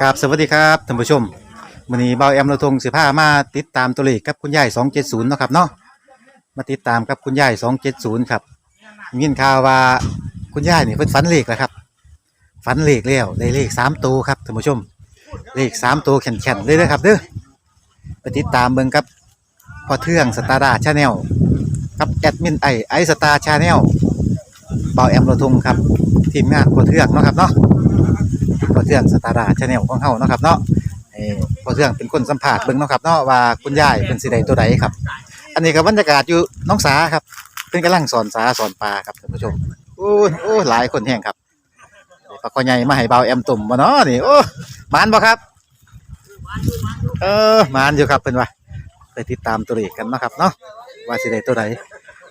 ครับสวัสดีครับท่านผู้ชมวันนี้เบาแอมเราทงสิพามาติดตามตัวเลขกับคุณยาย270เนาะครับเนาะมาติดตามกับคุณยาย270ครับยินข่าวว่าคุณยายนี่เพิ่นฝันเลขแล้วครับฝันเลขแล้วได้เลขสามตัวครับท่านผู้ชม เลขสามตัวแข็งๆเลยนะครับเด้อไปติดตามเบิ่งกับพอเทืองสตาร์ดาชาแนลกับแอดมินไอไอสตาร์ชาแนลเบาแอมเราทงครับทีมงานพอเทืองเนาะครับเนาะ ทืองสตาร์ดาชาแนลของเฮาเนาะครับเนาะเอ่อพอเทืองเป็นคนสัมภาษณ์เบิ่งเนาะครับเนาะว่าคุณยายเป็นสิใดตัวใดครับ อันนี้ก็บรรยากาศอยู่น้องสาครับเพิ่นกำลังสอนสาสอนปลาครับท่านผู้ชมโอ้ยโอ้ยหลายคนแฮงครับปลาคอใหญ่มาให้เบาแอมตุ่มบ่เนาะนี่โอ้มานบ่ครับ เออมานอยู่ครับเพิ่นว่าไปติดตามตัวเลขกันเนาะครับเนาะว่าสิได้ตัวใด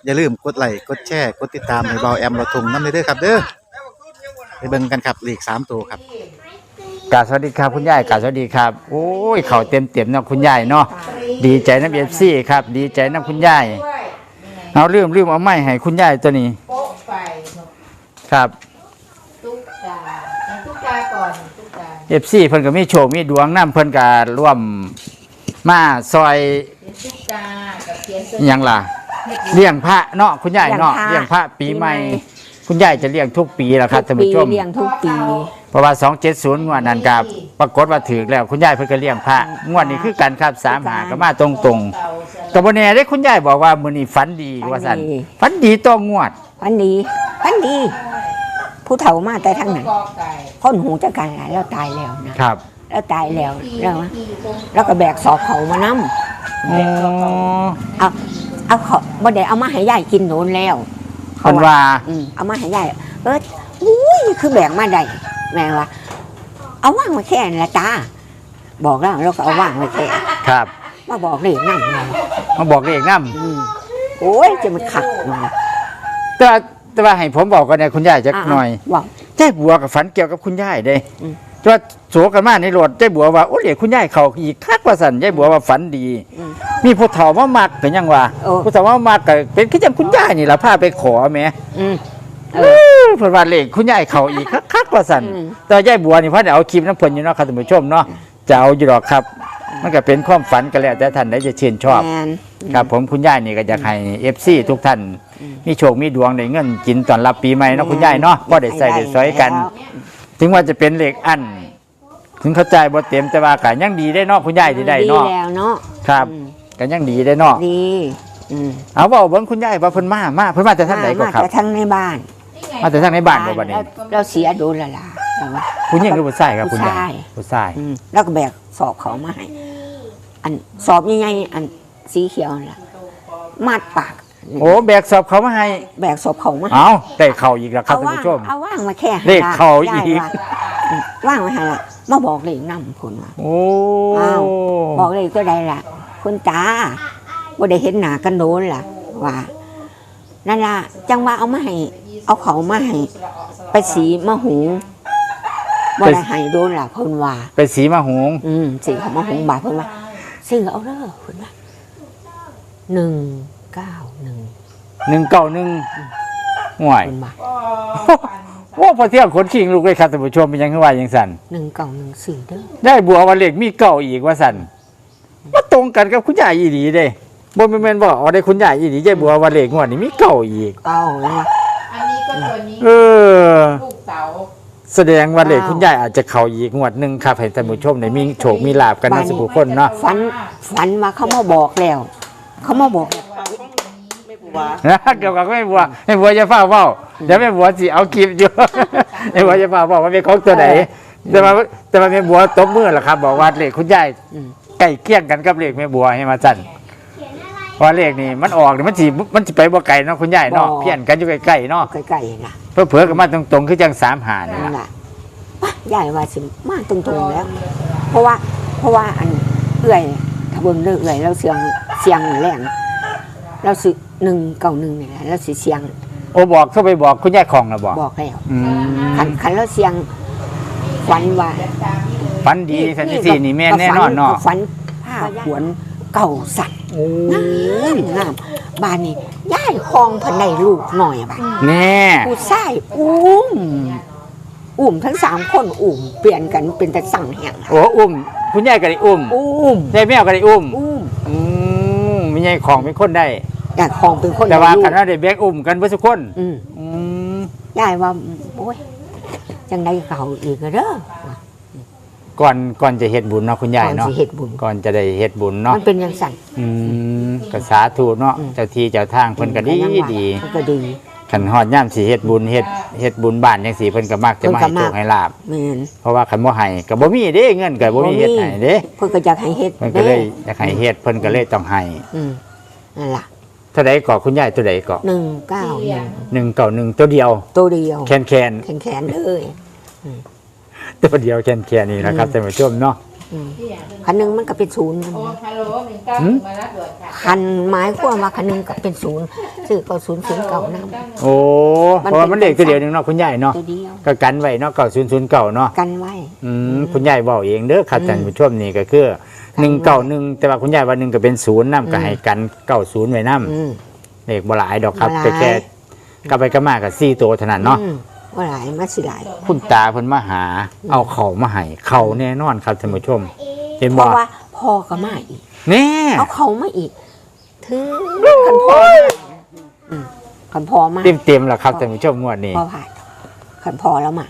อย่าลืมกดไลค์กดแชร์กดติดตามให้เบาแอมเราทุ่งน้ำเด้อครับเด้อ ไปเบิ่งกันครับเลขสามตัวครับกราบสวัสดีครับคุณยายกราบสวัสดีครับโอ้ยเข่าเต็มเต็มๆเนาะคุณยายเนาะดีใจน้ำเอฟซีครับ ดีใจน้ำคุณยายเอาลืมลืมเอาไม้ให้คุณยายตัวนี้โป๊ะไฟครับตุ๊กตาตุ๊กตาก่อนตุ๊กตาเอฟซีเพิ่นก็มีโชคมีดวงน้ำเพิ่นก็ร่วมมาซอยเป็นตุ๊กตากับเทียนเสื้อิหยังล่ะเลี้ยงพระเนาะคุณยายเนาะเลี้เลี้ยยงงพพระระปีใหม่ปีใหม่ คุณยายจะเลี้ยงทุกปีแหละครับท่านปีผู้ชมเลี้ยงทุกปี เพราะว่า 270งวดนั้นกับปรากฏว่าถือแล้วคุณยายเพิ่นก็เลี้ยงพระงวดนี้คือกันครับ3หาก็มาตรงๆเก่าเสื้อกับวันนี้ได้คุณยายบอกว่ามือนี้ฝันดีว่าสันฝันดีฝันดีต้องงวดวันดีวันดี ผู้เฒ่ามาแต่ทั้งนั้นกอไก่คนหูจักกันหลายแล้วตายแล้วนะครับแล้วตายแล้วที่แล้วที่ตรงแล้วก็แบกสอบเขามานํอ๋อเอาเอาเขาบ่ได้เอามาให้ยายกินโดนแล้ว คนว่าอืมเอามาให้ยายเอออุ้ยคือแบกมาได้แม่ว่า เอาว่างไว้แค่นั้นละตาบอกแล้วเราก็เอาว่างไว้แค่ครับ มาบอกเลยนั่นเลยมาบอกเลขน้อืมโอ้ยจะมันขัดมาำแต่ว่าแต่ว่าให้ผมบอกกันเนี่ยคุณยายจะหน่อยว่าเจ้บัวกับฝันเกี่ยวกับคุณยายเด้อืมแต่ ว่าโสกันมาในรถเจ้บัวว่าโอ้เหลียคุณยายเขาอีกคักว่าสันยายบัวว่าฝันดี อืมมีผู้เฒ่ามามักเป็นยังว่าโอ้ ผู้เฒ่ามามักก็เป็นคือจังคุณยายนี่ล่ะพาไปขอแหมอืมเอเอออเพิ่นว่าเลขคุณยายเขาอีกคักคักว่าสันอืม แต่ยายบัวนี่เพิ่นเอาคลิปน้ำเพิ่นอยู่เนาะครับท่านผู้ชมเนาะจะเอาอยู่ดอกครับ มันก็เป็นความฝันกันแล้วแต่ท่านใดจะชื่นชอบ แมน ครับผมคุณยายนี่ก็อยากให้ FC ทุกท่าน มีโชคมีดวงได้เงินกินตอนรับปีใหม่เนาะคุณยายเนาะบ่ได้ใส่ได้สอยกัน ถึงว่าจะเป็นเลขอันถึงเข้าใจบ่เต็มแต่ว่าก็ยังดีได้เนาะคุณยายที่ได้เนาะแล้วเนาะครับอืมก็ยังดีได้เนาะดีอืมเอาเว้าเบิ่งคุณยายว่าเพิ่นมามาเพิ่นมาแต่ทางไหนก็มาครับแต่ทั้งในบ้านมาแต่ทางในบ้านบ่บัดนี้ เราเราเสียโดนและล่ะเราว่าผู้หญิงหรือผู้ชายครับคุณยายผู้ชายผู้ชาย อืมแล้วก็แบกสอบเขามาให้อันสอบใหญ่ๆอันสีเขียวนั่นล่ะมัดปาก โอ้แบกสอบเขามาให้ แบกสอบเขามาให้เอาได้เข้าอีกแล้วครับเอาท่านว่างผู้ชม เอาว่างมาแค่เลขเข้าอีกได้ว่าอืมว่างมาให้ละมาบอกเลขนำคุณว่า โอ้อ้าว บอกเลยก็ได้ล่ะคุณตาบ่ได้เห็นหน้ากันโดนล่ะ ว่านั่นล่ะจังว่าเอามาให้เอาเขามาให้ไปสีมะหูบ่ได้ให้โดนล่ะเพิ่นว่า เป็นสีมะหงอืมสีเขามาหงบาทเพิ่นว่าซื้อเอาเด้อเพิ่นว่าหนึ่ง เก้าหนึ่งหนึ่งเก้าหนึ่งห่วยเพิ่นว่าโอ้พอเที่ยงขนขิงลูกเลยครับท่านผู้ชมเป็นยังไงว่ายังสั่นหนึ่งเก้าหนึ่งสี่เด้อได้บัววันเล็กมีเก่าอีกว่าสั่นมาตรงกันกับคุณยายอีหลีเด้บนเป็นแมนบอกอ๋อได้คุณยายอีหลีได้บัววันเล็กงวดนี้มีเก่าอีกเก้าเลยว่าอันนี้ก็ตัวนี้เออลูกเต๋าแสดงว่าเลขคุณยายอาจจะเข้าอีกงวดหนึ่งครับให้ท่านผู้ชมได้มีโชคมีลาบกันนะสุขุคนเนาะฝันฝันว่าเขามาบอกแล้ว เขามาบอก นะเกี่ยวกับแม่บัวแม่บัวจะเฝ้าเฝ้าเดี๋ยวแม่บัวสิเอาคลิปอยู่แม่บัวจะเฝ้าเฝ้าว่าเป็นของตัวไหนแต่ว่าแต่ว่าแม่บัวตบมือแหละครับ บอกว่าเลขคุณยายอืมใกล้เคียงกันกับเลขแม่บัวให้มาสั่นเพราะเลขนี่มันออกนี่มันสิมันสิไปบ่ไกลเนาะคุณยายเนาะเพี้ยนกันอยู่ใกล้ๆเนาะใกล้ๆนะเพื่อเผื่อๆกันมาตรงๆคือจังสามหานี่นั่นล่ะแหละว่ะยายว่าสิมาตรงๆแล้ว เพราะว่าเพราะว่าอันเอื่อยถ้าเบิ่งเด้อเอื่อยเราเสียงเสียงแรงเราสิ หนึ่งเก้าหนึ่งนี่แหละเราสิเสียงโอ้บอกเข้าไปบอกคุณยายของนะบอกบอกแล้วอืมคันคันเราเสียงฝันว่าฝันดีสันติสี่นี่แม่นแน่นอนเนาะฝันผ้าขวนเก่าสัตว์โอ้งามงามบ้านนี้ย้ายคลองพันในลูกหน่อยบ้านแน่ผู้ชายอุ้มอุ้มทั้งสามคนอุ้มเปลี่ยนกันเป็นแต่สั่งแห่งโอ้อุ้มคุณยายก็ได้อุ้มอุ้มยายแมวก็ได้อุ้มอุ้มอืมมียายของเป็นคนได้ แต่ของเป็นคนแต่ว่าอายุคันว่าได้แบกอุ้มกันเพื่อทุกคนอืมอืมยายว่าโอ้ยจังไดเขาอีกเด้อก่อนก่อนจะเฮ็ดบุญเนาะคุณยายก่อนเนาะสิเฮ็ดบุญก่อนจะได้เฮ็ดบุญเนาะมันเป็นอย่างสั่นอืมก็สาธุเนาะอืมเจ้าที่เจ้าทางเพิ่นก็ดียังว่าดีมันก็ดีคันฮอดย่ามสิเฮ็ดบุญเฮ็ดเฮ็ดบุญบ้านจังซี่เพิ่นก็มักจะมาเพิ่ให้นก็โชมัคกให้ลาบแม่นเพราะว่าคันบ่ให้ก็บ่มีเด้เงินก็บ่มีเฮ็ดให้เด้เพิ่นก็อยากให้เฮ็ดเพิ่นก็เลยอยากให้เฮ็ดเพิ่นก็เลยต้องให้อืมนั่นล่ะ เท่าใดก็คุณยายตัวใดก็หนึ่งเก้าหนึ่ง191ตัวเดียว ตัวเดียว แคนแคนแข็งแขนเลยๆตัวเดียวแคนแคนๆนี่นะครับท่านผู้ชมเนาะอืมคันหนึงมันก็เป็นศูนย์โอ้ฮัลโหลหนึ่งเก้าหืมมารับด่วนค่ะคันไม้ขั้วมาคันหนึงก็เป็นศูนย์ซื้อก็ศูนย์ศูนย์เก่านํโอ้ เพราะว่ามันเลขตัวเดียวหนึงเนาะคุณยายเนาะตัวเดียวก็กันไว้เนาะ9009เนาะกันไว้ อืมคุณยายบอกเองเด้อครับอืมท่านผู้ชมนี่ก็คือหนึ่งเก้าหนึ่งแต่ว่าคุณยายว่าหนึ่งก็เป็นศูนย์น้ำก็อืมให้กันเก้าศูนย์ไว้น้อืมำเลขบ่หลายดอกครับบ่หลาย แต่แค่กลับไปก็มากับสี่ตัวเท่านั้นเนาะอืมว่าหลายมาสิหลาย คุณตาเพิ่นมาหา เอาเข่ามาให้เข่าแน่นอนครับท่านผู้ชม เห็นเพบ่ราะว่าพ่อก็มาอีก แน่เอาเขามาอีก ถึงคันพ่อมา อืมคันพ่อมาเต็มเต็มๆแล้วครับท่านผู้ชมงวดนี้พ่อผ่านคันพ่อแล้วมา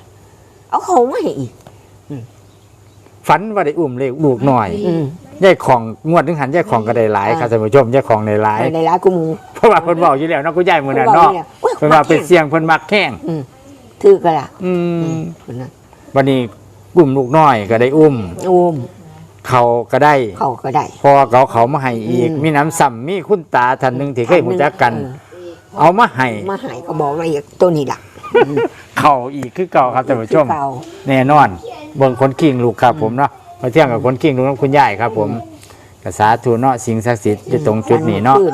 เอาเขามาให้อีกฝันว่าได้อุ้มเลขลูกหน่อยอืมยายของงวดถึงหันยายของก็ได้หลายครับท่านผู้ชมยายของได้หลายในร้านกูหมูเพราะว่าเพิ่นบอกอยู่แล้วเนาะคุณยายมื้อนั้นเนาะอุ้ยเพิ่นว่าเป็นเสียงเพิ่นมักแข้งอืมถือกันล่ะอืมคนนั้นวันนี้กลุ่มลูกน้อยก็ได้อุ้ม อุ้มเขาก็ได้ เขาก็ได้ พอเขาเขามาให้อีก อืม มีน้ำซ้ำมีคุณตาท่านหนึ่งที่เคยรู้จักกัน เออ เอามาให้มาใหายก็บอกมาอีกตัวนี้ล่ะเขาอีกคือเก่าครับท่านผู้ชมคือเก่าแน่นอนเบิ่งคนกิ่งลูกครับผมเนาะมาเที่ยงกับคนกิ่งลูกน้องคุณยายครับผมกษาทูเนาะสิ่งศักดิ์สิทธิ์อยู่ตรงจุดนี้เนาะขึ้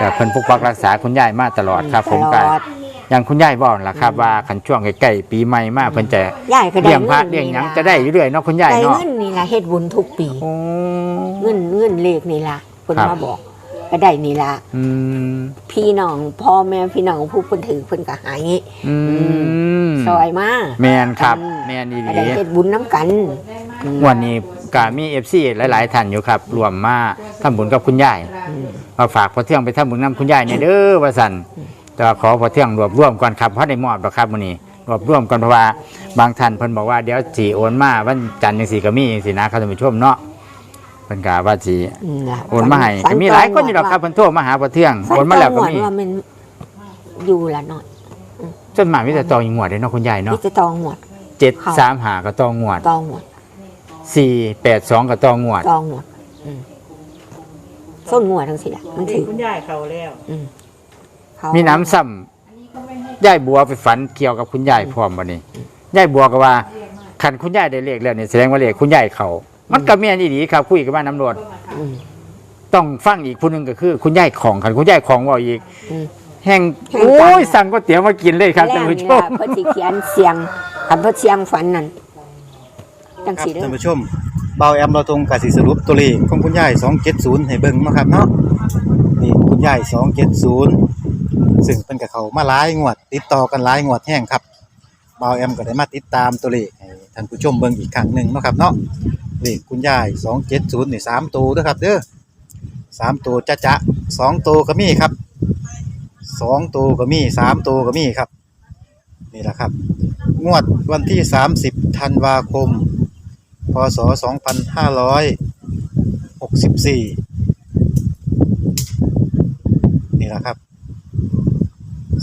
กับเพิ่นปกปักรักษาคุณยายมาตลอดครับ ผมตก็ลอดอย่างคุณยายบอกล่ะครับว่าขันช่วงใกล้ๆปีใหม่มาเพิ่นจะยายก็ได้เลี้ยงพระงินเลี้ยงหยังนี่ล่จะได้อยู่เรื่อยเนาะคุณยายได้เนาะเงินนี่ล่ะเฮ็ดบุญทุกปี โอ้ เงินเงินเลขนี่ล่ะเพิ่นครับ มาบอก ก็ได้นี่ล่ะอืมพี่น้องพ่อแม่พี่น้องผู้เพิ่นถือเพิ่นก็หายอืมซอยมาแมนครับอืมแมนดีก็ได้เฮ็ดบุญน้ำกันอืมวันนี้ก็มีเอฟซีหลายๆท่านอยู่ครับ รวมมาทำบุญกับคุณยายมาฝากพอเที่ยงไปทำบุญนำคุณยายเนี่ยเด้อว่าสันแต่ว่าขอพอเที่ยงรวบรวมก่อนครับเพราะได้มอบดอกครับวันนี้ รวบรวมก่อนเพราะว่าบางท่านเพิ่นบอกว่าเดี๋ยวสีโอนมาวันจันทร์ยังสีก็มีจังสีนะครับท่านผู้ชมเนาะ เพิ่นกาว่าสีอืมล่ะโอนมาให้ฝัก็มีหลายคนอยู่ดอกครับเพิ่นโทรมาหาพอเที่ยงฝัโอนมาแล้วก็ตงมีว่ามันอยู่ละหน่อยจนหมายมีแต่ตองอีกงวดเด้เนาะคุณยายเนาะที่จะตองหมดเจ็ดสามหาก็ตองงวดตองหมดสี่แปดสองก็ตองงวดตองหมดอืมส้นงัวทั้งสิล่ะมันถือคุณยายเขาแล้วเขามีน้ำซ้ำยายบัวไปฝันเกี่ยวกับคุณยายพร้อมวันนี้ยายบัวก็ว่าขันคุณยายได้เลขแล้วเนี่ยแสดงว่าเลขคุณยายเขา มันก็แม่นอีดีครับ คุยกับบ้านน้ำรวจอืมต้องฟังอีกผู้หนึงก็คือ คุณยายของขันคุณยายของว่าอีก อืม แห่งแห่งโอ้กันยสั่งก๋วยเตี๋ยวมากินเลยครับแล้ท่านวผู้นี่ชล่ะมเพิ่นสิเขียนเสียงคันเพิ่นเสียงฝันนั่นจังครับสิเด้อ ท่านผู้ชมเบาแอมเราตรงกับสิสรุปตัวเลขของคุณยาย270 ให้เบิ่งเนาะครับเนาะนี่คุณยาย270 ซึ่งเป็นกับเขามาหลายงวด ติดต่อกันหลายงวดแห้งครับเบาแอมก็ได้มาติดตามตัวเลขให้ท่านผู้ชมเบิ่งอีกครั้งหนึ่งเนาะครับเนาะเลขคุณยาย270นี่สามตัวเด้อครับเด้อสามตัวจะจะสองตัวก็มีครับสองตัวก็มีสามตัวก็มีครับ นี่แหละครับ งวดวันที่30ธันวาคม พศ2564นี่แหละครับ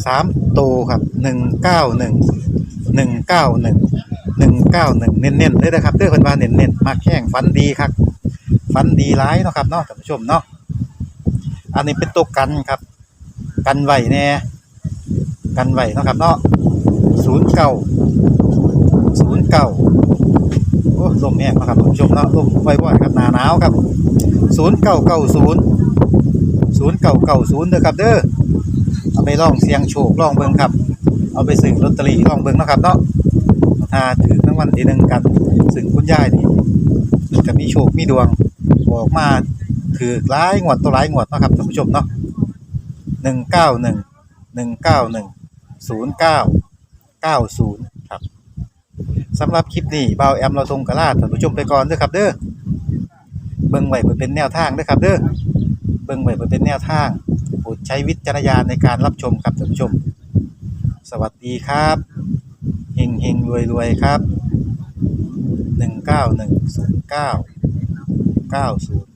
สามตัวครับ191 191 191เน้ นๆเลยนะครับเด้อเพิ่นว่าเน้นๆมักแข้งฟันดีครับฟันดีร้ายเนาะครับเนาะท่านผู้ชมเนาะอันนี้เป็นตัวกันครับ กันไหวแน่กันไหวเนาะครับเนาะศูนย์เก้าศูนย์เก้าโอ้ลมแห้งนะครับท่านผู้ชมเนาะลมไว้ๆครับหนาหนาวครับศูนย์เก้าเก้าศูนย์ศูนย์เก้าเก้าศูนย์เด้อครับเด้อเอาไปลองเสียงโชคลองเบิ่งครับ เอาไปซื้อลอตเตอรี่ลองเบิ่งนะครับเนาะถ้าถือทั้งวันทีหนึ่งกันสึ่งคุณยายนี่จะมีโชคมีดวงบอกมาถือหลายงวดตัวหลายงวดนะครับท่านผู้ชมเนาะหนึ่งเก้าหนึ่งหนึ่งเก้าหนึ่งศูนย์เก้าเก้าศูนย์ครับสำหรับคลิปนี้เบาแอมเราทรงกระลาดท่านผู้ชมไปก่อนด้วยครับเด้อเบิ่งไว้เพื่เป็นแนวทางด้วยครับเด้อเบิ่งไว้เพื่เป็นแนวทางโปรดใช้วิจารณญาณในการรับชมครับท่านผู้ชม สวัสดีครับเฮงเฮงรวยรวยครับ 19109 90